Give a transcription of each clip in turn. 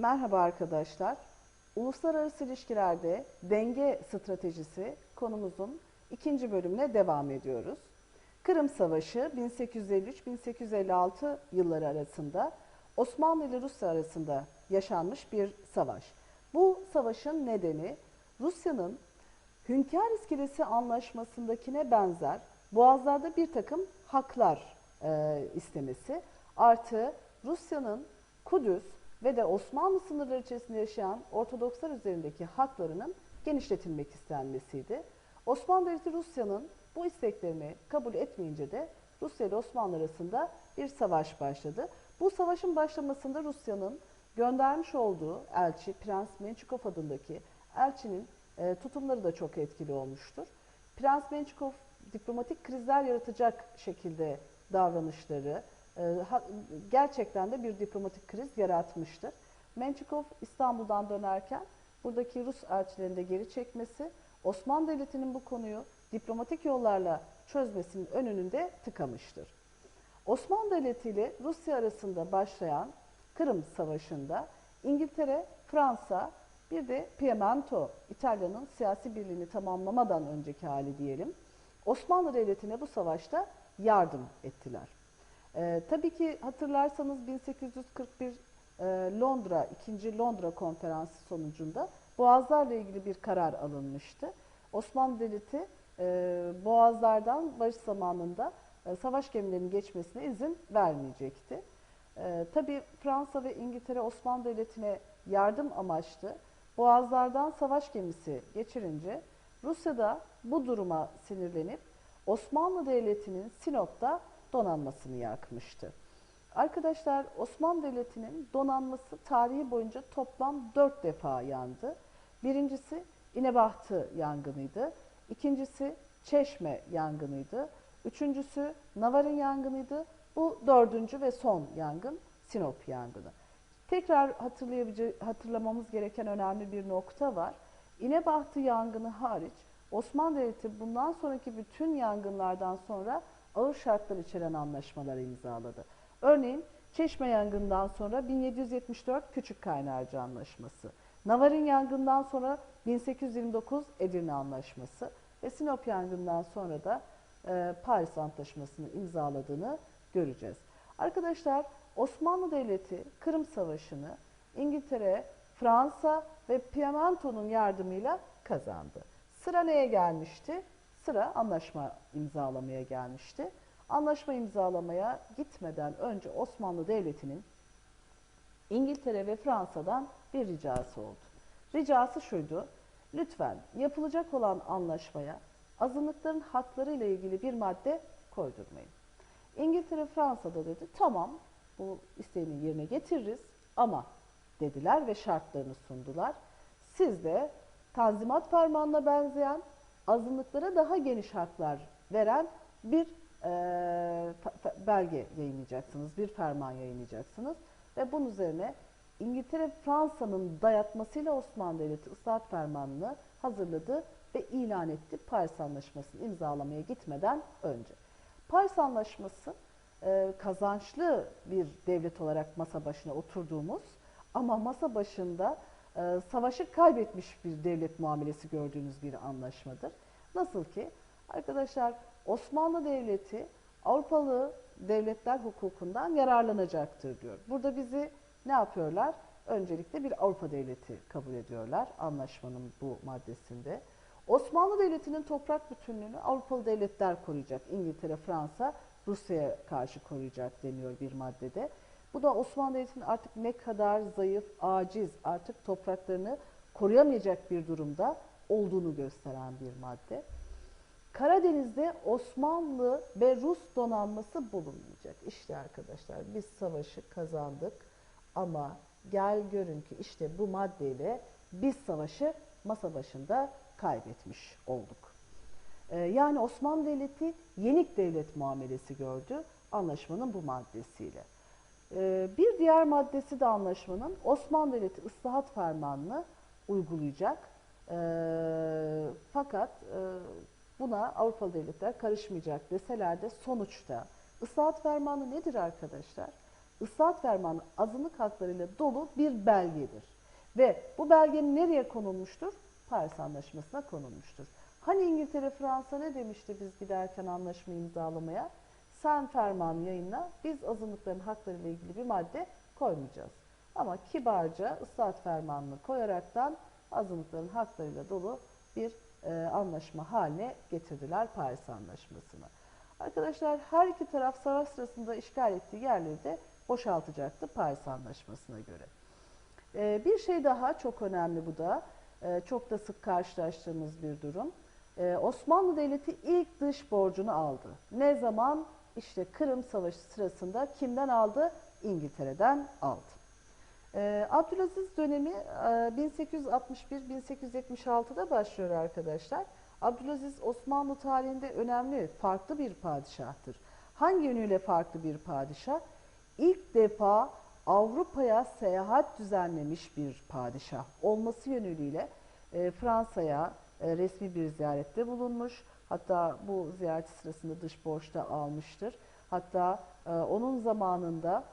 Merhaba arkadaşlar. Uluslararası ilişkilerde denge stratejisi konumuzun ikinci bölümüne devam ediyoruz. Kırım Savaşı 1853-1856 yılları arasında Osmanlı ile Rusya arasında yaşanmış bir savaş. Bu savaşın nedeni Rusya'nın Hünkar İskelesi Anlaşması'ndakine benzer boğazlarda bir takım haklar e, istemesi artı Rusya'nın Kudüs ve de Osmanlı sınırları içerisinde yaşayan Ortodokslar üzerindeki haklarının genişletilmek istenmesiydi. Osmanlı Devleti Rusya'nın bu isteklerini kabul etmeyince de Rusya ile Osmanlı arasında bir savaş başladı. Bu savaşın başlamasında Rusya'nın göndermiş olduğu elçi Prens Mençikov adındaki elçinin e, tutumları da çok etkili olmuştur. Prens Mençikov diplomatik krizler yaratacak şekilde davranışları gerçekten de bir diplomatik kriz yaratmıştır. Mençikov İstanbul'dan dönerken buradaki Rus elçilerini de geri çekmesi Osmanlı Devleti'nin bu konuyu diplomatik yollarla çözmesinin önünde tıkamıştır. Osmanlı Devleti ile Rusya arasında başlayan Kırım Savaşı'nda İngiltere, Fransa bir de Piemonto, İtalya'nın siyasi birliğini tamamlamadan önceki hali diyelim, Osmanlı Devleti'ne bu savaşta yardım ettiler. Ee, tabii ki hatırlarsanız 1841 e, Londra, 2. Londra Konferansı sonucunda Boğazlarla ilgili bir karar alınmıştı. Osmanlı Devleti e, Boğazlardan barış zamanında e, savaş gemilerinin geçmesine izin vermeyecekti. E, tabii Fransa ve İngiltere Osmanlı Devleti'ne yardım amaçlı Boğazlardan savaş gemisi geçirince Rusya da bu duruma sinirlenip Osmanlı Devleti'nin Sinop'ta donanmasını yakmıştı. Arkadaşlar Osmanlı Devleti'nin donanması tarihi boyunca toplam dört defa yandı. Birincisi İnebahtı yangınıydı. İkincisi Çeşme yangınıydı. Üçüncüsü Navar'ın yangınıydı. Bu dördüncü ve son yangın Sinop yangını. Tekrar hatırlamamız gereken önemli bir nokta var. İnebahtı yangını hariç Osmanlı Devleti bundan sonraki bütün yangınlardan sonra ağır şartlar içeren anlaşmaları imzaladı. Örneğin Çeşme yangından sonra 1774 Küçük Kaynarca Anlaşması, Navar'ın yangından sonra 1829 Edirne Anlaşması ve Sinop yangından sonra da e, Paris Antlaşması'nı imzaladığını göreceğiz. Arkadaşlar Osmanlı Devleti Kırım Savaşı'nı İngiltere, Fransa ve Piemonto'nun yardımıyla kazandı. Sıra neye gelmişti? Sıra anlaşma imzalamaya gelmişti. Anlaşma imzalamaya gitmeden önce Osmanlı Devleti'nin İngiltere ve Fransa'dan bir ricası oldu. Ricası şuydu, lütfen yapılacak olan anlaşmaya azınlıkların hakları ile ilgili bir madde koydurmayın. İngiltere Fransa'da dedi tamam bu isteğini yerine getiririz ama dediler ve şartlarını sundular. Siz de Tanzimat Fermanı'na benzeyen azınlıklara daha geniş haklar veren bir e, belge yayınlayacaksınız, bir ferman yayınlayacaksınız ve bunun üzerine İngiltere Fransa'nın dayatmasıyla Osmanlı Devleti ıslahat fermanını hazırladı ve ilan etti Paris Anlaşması'nı imzalamaya gitmeden önce. Paris Anlaşması e, kazançlı bir devlet olarak masa başına oturduğumuz ama masa başında e, savaşı kaybetmiş bir devlet muamelesi gördüğünüz bir anlaşmadır. Nasıl ki arkadaşlar Osmanlı Devleti Avrupalı devletler hukukundan yararlanacaktır diyor. Burada bizi ne yapıyorlar? Öncelikle bir Avrupa devleti kabul ediyorlar anlaşmanın bu maddesinde. Osmanlı Devleti'nin toprak bütünlüğünü Avrupalı devletler koruyacak. İngiltere, Fransa, Rusya'ya karşı koruyacak deniyor bir maddede. Bu da Osmanlı Devleti'nin artık ne kadar zayıf, aciz, artık topraklarını koruyamayacak bir durumda olduğunu gösteren bir madde. Karadeniz'de Osmanlı ve Rus donanması bulunmayacak. İşte arkadaşlar biz savaşı kazandık ama gel görün ki işte bu maddeyle biz savaşı masa başında kaybetmiş olduk. Ee, yani Osmanlı Devleti yenik devlet muamelesi gördü anlaşmanın bu maddesiyle. Ee, bir diğer maddesi de anlaşmanın Osmanlı Devleti ıslahat fermanını uygulayacak. Ee, fakat e, buna Avrupalı devletler karışmayacak deseler de sonuçta ıslahat fermanı nedir arkadaşlar? ıslahat fermanı azınlık haklarıyla dolu bir belgedir. Ve bu belgenin nereye konulmuştur? Paris Anlaşması'na konulmuştur. Hani İngiltere, Fransa ne demişti biz giderken anlaşma imzalamaya? Sen ferman yayınla, biz azınlıkların hakları ile ilgili bir madde koymayacağız. Ama kibarca ıslahat fermanını koyaraktan azınlıkların haklarıyla dolu bir e, anlaşma haline getirdiler Paris Anlaşması'nı. Arkadaşlar her iki taraf savaş sırasında işgal ettiği yerleri de boşaltacaktı Paris Anlaşması'na göre. E, bir şey daha çok önemli bu da, e, çok da sık karşılaştığımız bir durum. E, Osmanlı Devleti ilk dış borcunu aldı. Ne zaman? İşte Kırım Savaşı sırasında kimden aldı? İngiltere'den aldı. Ee, Abdülaziz dönemi e, 1861-1876'da başlıyor arkadaşlar. Abdülaziz Osmanlı tarihinde önemli, farklı bir padişahtır. Hangi yönüyle farklı bir padişah? İlk defa Avrupa'ya seyahat düzenlemiş bir padişah olması yönüyle e, Fransa'ya e, resmi bir ziyarette bulunmuş. Hatta bu ziyaret sırasında dış borçta almıştır. Hatta e, onun zamanında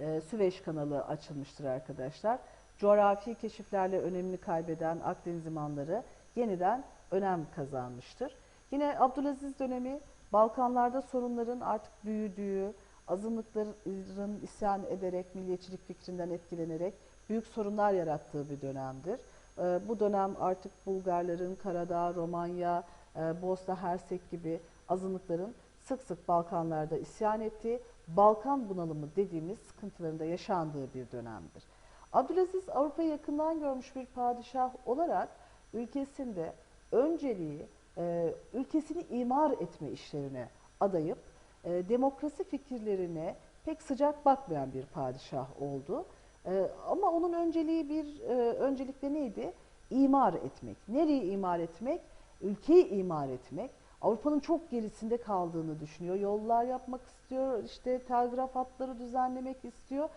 e, Süveyş kanalı açılmıştır arkadaşlar. Coğrafi keşiflerle önemini kaybeden Akdeniz limanları yeniden önem kazanmıştır. Yine Abdülaziz dönemi Balkanlarda sorunların artık büyüdüğü, azınlıkların isyan ederek, milliyetçilik fikrinden etkilenerek büyük sorunlar yarattığı bir dönemdir. E, bu dönem artık Bulgarların, Karadağ, Romanya, e, Bosna Hersek gibi azınlıkların sık sık Balkanlarda isyan ettiği, Balkan bunalımı dediğimiz sıkıntılarında yaşandığı bir dönemdir. Abdülaziz Avrupa'yı yakından görmüş bir padişah olarak ülkesinde önceliği e, ülkesini imar etme işlerine adayıp e, demokrasi fikirlerine pek sıcak bakmayan bir padişah oldu. E, ama onun önceliği bir e, öncelikle neydi? İmar etmek. Nereyi imar etmek? Ülkeyi imar etmek. Avrupa'nın çok gerisinde kaldığını düşünüyor. Yollar yapmak istiyor, işte telgraf hatları düzenlemek istiyor.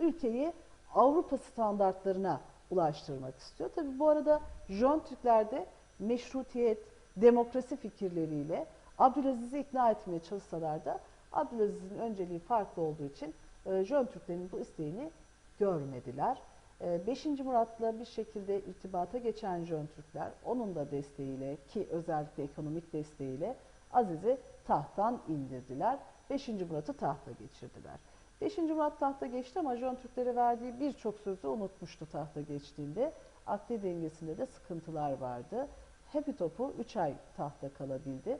Ülkeyi Avrupa standartlarına ulaştırmak istiyor. Tabi bu arada Jön Türkler de meşrutiyet, demokrasi fikirleriyle Abdülaziz'i ikna etmeye çalışsalar da Abdülaziz'in önceliği farklı olduğu için e, Jön Türklerin bu isteğini görmediler. 5. Ee, Murat'la bir şekilde irtibata geçen Jön Türkler onun da desteğiyle ki özellikle ekonomik desteğiyle Aziz'i tahttan indirdiler. 5. Murat'ı tahta geçirdiler. 5. Murat tahta geçti ama Jön Türklere verdiği birçok sözü unutmuştu tahta geçtiğinde. Akli dengesinde de sıkıntılar vardı. Happy Top'u 3 ay tahta kalabildi.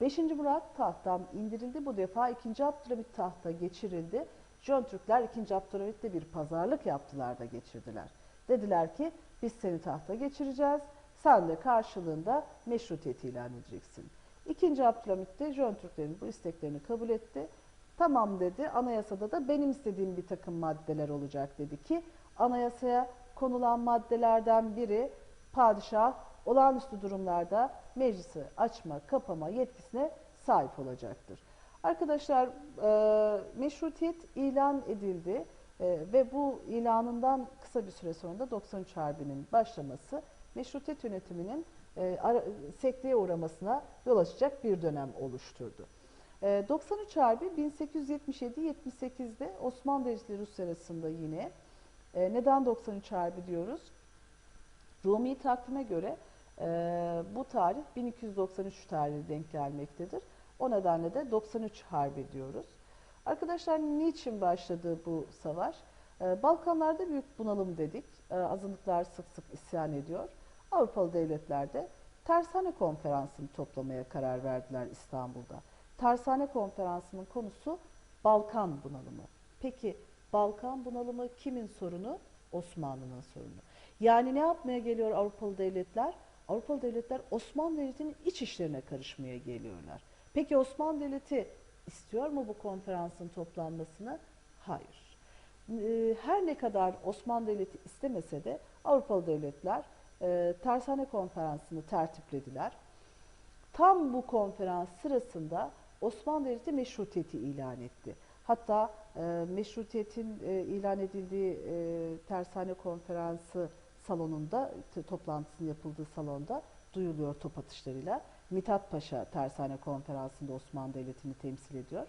5. Murat tahttan indirildi. Bu defa 2. Abdülhamit tahta geçirildi. Jön Türkler 2. Abdülhamit'te bir pazarlık yaptılar da geçirdiler. Dediler ki biz seni tahta geçireceğiz. Sen de karşılığında meşrutiyet ilan edeceksin. 2. Abdülhamit de Jön Türklerin bu isteklerini kabul etti. Tamam dedi. Anayasada da benim istediğim bir takım maddeler olacak dedi ki anayasaya konulan maddelerden biri padişah olağanüstü durumlarda meclisi açma, kapama yetkisine sahip olacaktır. Arkadaşlar e, meşrutiyet ilan edildi e, ve bu ilanından kısa bir süre sonra da 93 Harbi'nin başlaması meşrutiyet yönetiminin e, ara, sekteye uğramasına yol açacak bir dönem oluşturdu. E, 93 Harbi 1877-78'de Osmanlı ile Rusya arasında yine e, neden 93 Harbi diyoruz? Rumi takvime göre e, bu tarih 1293 tarihi denk gelmektedir. O nedenle de 93 Harbi diyoruz. Arkadaşlar niçin başladı bu savaş? Ee, Balkanlarda büyük bunalım dedik. Ee, azınlıklar sık sık isyan ediyor. Avrupalı devletler de Tersane Konferansı'nı toplamaya karar verdiler İstanbul'da. Tersane Konferansı'nın konusu Balkan bunalımı. Peki Balkan bunalımı kimin sorunu? Osmanlı'nın sorunu. Yani ne yapmaya geliyor Avrupalı devletler? Avrupalı devletler Osmanlı Devleti'nin iç işlerine karışmaya geliyorlar. Peki Osmanlı Devleti istiyor mu bu konferansın toplanmasını? Hayır. Ee, her ne kadar Osmanlı Devleti istemese de Avrupalı devletler e, Tersane Konferansı'nı tertiplediler. Tam bu konferans sırasında Osmanlı Devleti meşrutiyeti ilan etti. Hatta e, meşrutiyetin e, ilan edildiği Tersane Konferansı salonunda, toplantısının yapıldığı salonda duyuluyor top atışlarıyla. Mithat Paşa Tersane Konferansı'nda Osmanlı Devleti'ni temsil ediyor.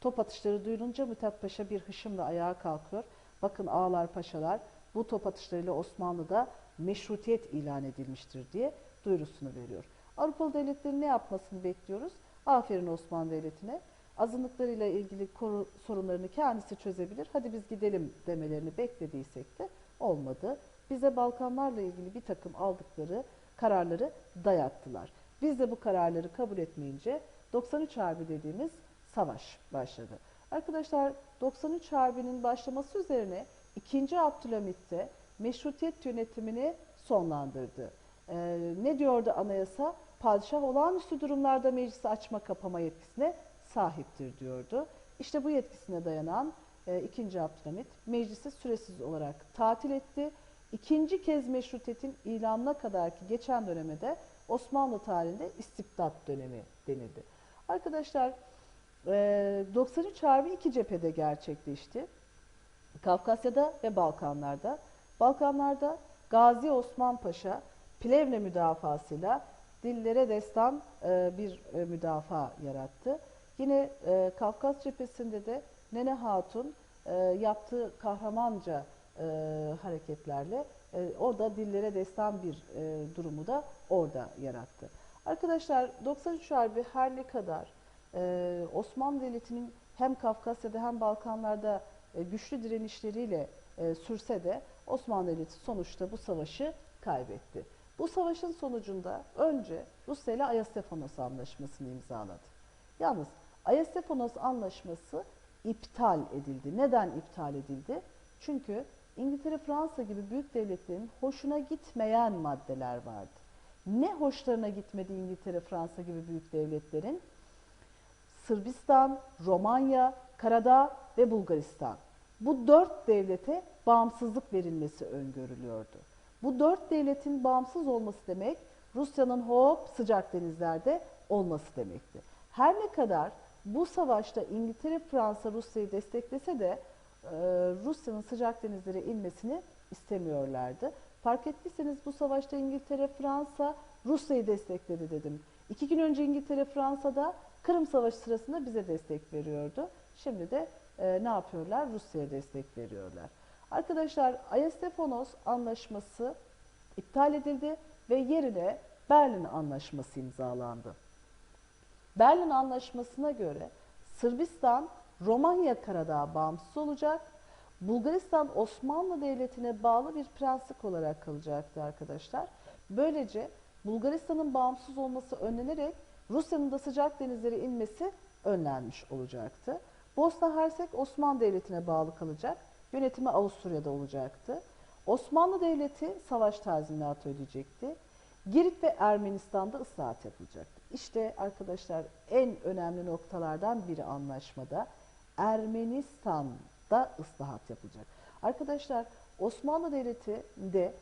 Top atışları duyulunca Mithat Paşa bir hışımla ayağa kalkıyor. Bakın ağalar paşalar bu top atışlarıyla Osmanlı'da meşrutiyet ilan edilmiştir diye duyurusunu veriyor. Avrupalı devletlerin ne yapmasını bekliyoruz? Aferin Osmanlı Devleti'ne. Azınlıklarıyla ilgili koru- sorunlarını kendisi çözebilir. Hadi biz gidelim demelerini beklediysek de olmadı. Bize Balkanlarla ilgili bir takım aldıkları kararları dayattılar. Biz de bu kararları kabul etmeyince 93 Harbi dediğimiz savaş başladı. Arkadaşlar 93 Harbi'nin başlaması üzerine 2. Abdülhamit de meşrutiyet yönetimini sonlandırdı. Ee, ne diyordu anayasa? Padişah olağanüstü durumlarda meclisi açma kapama yetkisine sahiptir diyordu. İşte bu yetkisine dayanan e, 2. Abdülhamit meclisi süresiz olarak tatil etti. İkinci kez meşrutiyetin ilanına kadar ki geçen döneme de Osmanlı tarihinde istibdat dönemi denildi. Arkadaşlar e, 93 Harbi iki cephede gerçekleşti. Kafkasya'da ve Balkanlarda. Balkanlarda Gazi Osman Paşa Plevne müdafasıyla dillere destan e, bir e, müdafaa yarattı. Yine e, Kafkas cephesinde de Nene Hatun e, yaptığı kahramanca e, hareketlerle e, orada dillere destan bir e, durumu da orada yarattı. Arkadaşlar 93 Harbi her ne kadar e, Osmanlı Devleti'nin hem Kafkasya'da hem Balkanlarda e, güçlü direnişleriyle e, sürse de Osmanlı Devleti sonuçta bu savaşı kaybetti. Bu savaşın sonucunda önce Rusya ile Ayastefanos Anlaşması'nı imzaladı. Yalnız Ayastefanos Anlaşması iptal edildi. Neden iptal edildi? Çünkü İngiltere, Fransa gibi büyük devletlerin hoşuna gitmeyen maddeler vardı. Ne hoşlarına gitmedi İngiltere, Fransa gibi büyük devletlerin? Sırbistan, Romanya, Karadağ ve Bulgaristan. Bu dört devlete bağımsızlık verilmesi öngörülüyordu. Bu dört devletin bağımsız olması demek Rusya'nın hop sıcak denizlerde olması demekti. Her ne kadar bu savaşta İngiltere, Fransa Rusya'yı desteklese de Rusya'nın sıcak denizlere inmesini istemiyorlardı. Fark ettiyseniz bu savaşta İngiltere, Fransa Rusya'yı destekledi dedim. İki gün önce İngiltere, Fransa'da Kırım Savaşı sırasında bize destek veriyordu. Şimdi de e, ne yapıyorlar? Rusya'ya destek veriyorlar. Arkadaşlar Ayastefanos Anlaşması iptal edildi ve yerine Berlin Anlaşması imzalandı. Berlin Anlaşması'na göre Sırbistan Romanya Karadağ bağımsız olacak. Bulgaristan Osmanlı Devleti'ne bağlı bir prenslik olarak kalacaktı arkadaşlar. Böylece Bulgaristan'ın bağımsız olması önlenerek Rusya'nın da sıcak denizlere inmesi önlenmiş olacaktı. Bosna Hersek Osmanlı Devleti'ne bağlı kalacak. Yönetimi Avusturya'da olacaktı. Osmanlı Devleti savaş tazminatı ödeyecekti. Girit ve Ermenistan'da ıslahat yapılacaktı. İşte arkadaşlar en önemli noktalardan biri anlaşmada Ermenistan'da ıslahat yapılacak. Arkadaşlar Osmanlı Devleti'nde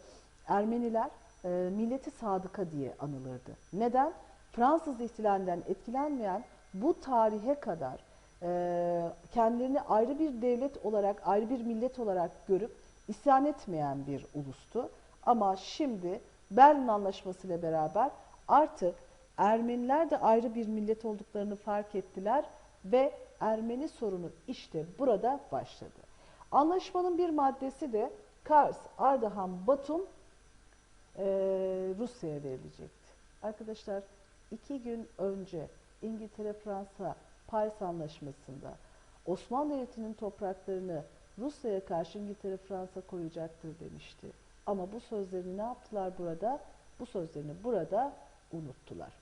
Ermeniler e, milleti sadıka diye anılırdı. Neden? Fransız ihtilalinden etkilenmeyen bu tarihe kadar e, kendilerini ayrı bir devlet olarak, ayrı bir millet olarak görüp isyan etmeyen bir ulustu. Ama şimdi Berlin Anlaşması ile beraber artık Ermeniler de ayrı bir millet olduklarını fark ettiler ve Ermeni sorunu işte burada başladı. Anlaşmanın bir maddesi de Kars, Ardahan, Batum e, Rusya'ya verilecekti. Arkadaşlar iki gün önce İngiltere-Fransa Paris Anlaşması'nda Osmanlı Devleti'nin topraklarını Rusya'ya karşı İngiltere-Fransa koyacaktır demişti. Ama bu sözlerini ne yaptılar burada? Bu sözlerini burada unuttular.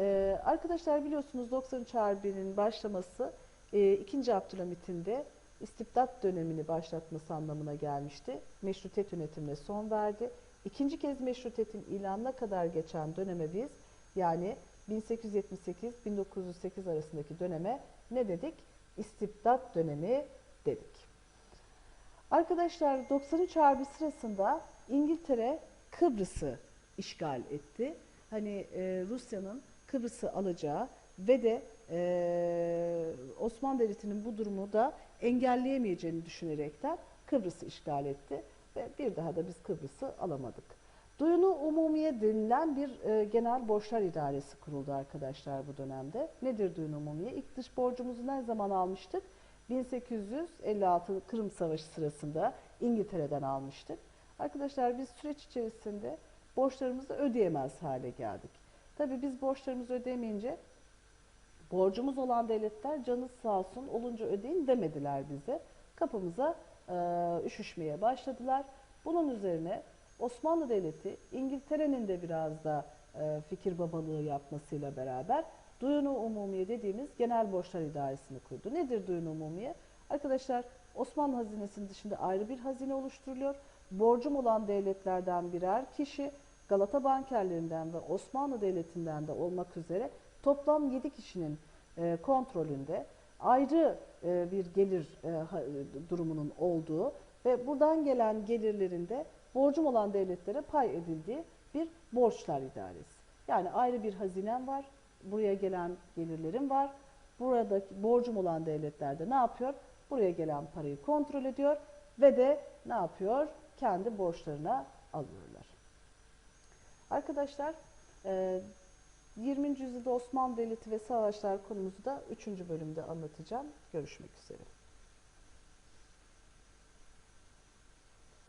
Ee, arkadaşlar biliyorsunuz 93 Harbi'nin başlaması e, 2. Abdülhamit'in de istibdat dönemini başlatması anlamına gelmişti. Meşrutiyet yönetimine son verdi. İkinci kez meşrutiyetin ilanına kadar geçen döneme biz yani 1878-1908 arasındaki döneme ne dedik? İstibdat dönemi dedik. Arkadaşlar 93 Harbi sırasında İngiltere Kıbrıs'ı işgal etti. Hani e, Rusya'nın Kıbrıs'ı alacağı ve de e, Osmanlı Devleti'nin bu durumu da engelleyemeyeceğini düşünerekten Kıbrıs'ı işgal etti ve bir daha da biz Kıbrıs'ı alamadık. Duyunu umumiye denilen bir e, genel borçlar idaresi kuruldu arkadaşlar bu dönemde. Nedir duyunu umumiye? İlk dış borcumuzu ne zaman almıştık? 1856 Kırım Savaşı sırasında İngiltere'den almıştık. Arkadaşlar biz süreç içerisinde borçlarımızı ödeyemez hale geldik. Tabii biz borçlarımızı ödeyemeyince borcumuz olan devletler canınız sağ olsun olunca ödeyin demediler bize. Kapımıza e, üşüşmeye başladılar. Bunun üzerine Osmanlı Devleti İngiltere'nin de biraz da e, fikir babalığı yapmasıyla beraber Duyunu Umumiye dediğimiz genel borçlar idaresini kurdu. Nedir Duyunu Umumiye? Arkadaşlar Osmanlı hazinesinin dışında ayrı bir hazine oluşturuluyor. Borcum olan devletlerden birer kişi Galata bankerlerinden ve Osmanlı Devleti'nden de olmak üzere toplam 7 kişinin e, kontrolünde ayrı e, bir gelir e, durumunun olduğu ve buradan gelen gelirlerin de borcum olan devletlere pay edildiği bir borçlar idaresi. Yani ayrı bir hazinem var, buraya gelen gelirlerim var. Buradaki borcum olan devletler de ne yapıyor? Buraya gelen parayı kontrol ediyor ve de ne yapıyor? Kendi borçlarına alıyorlar. Arkadaşlar e, 20. yüzyılda Osmanlı Devleti ve savaşlar konumuzu da 3. bölümde anlatacağım. Görüşmek üzere.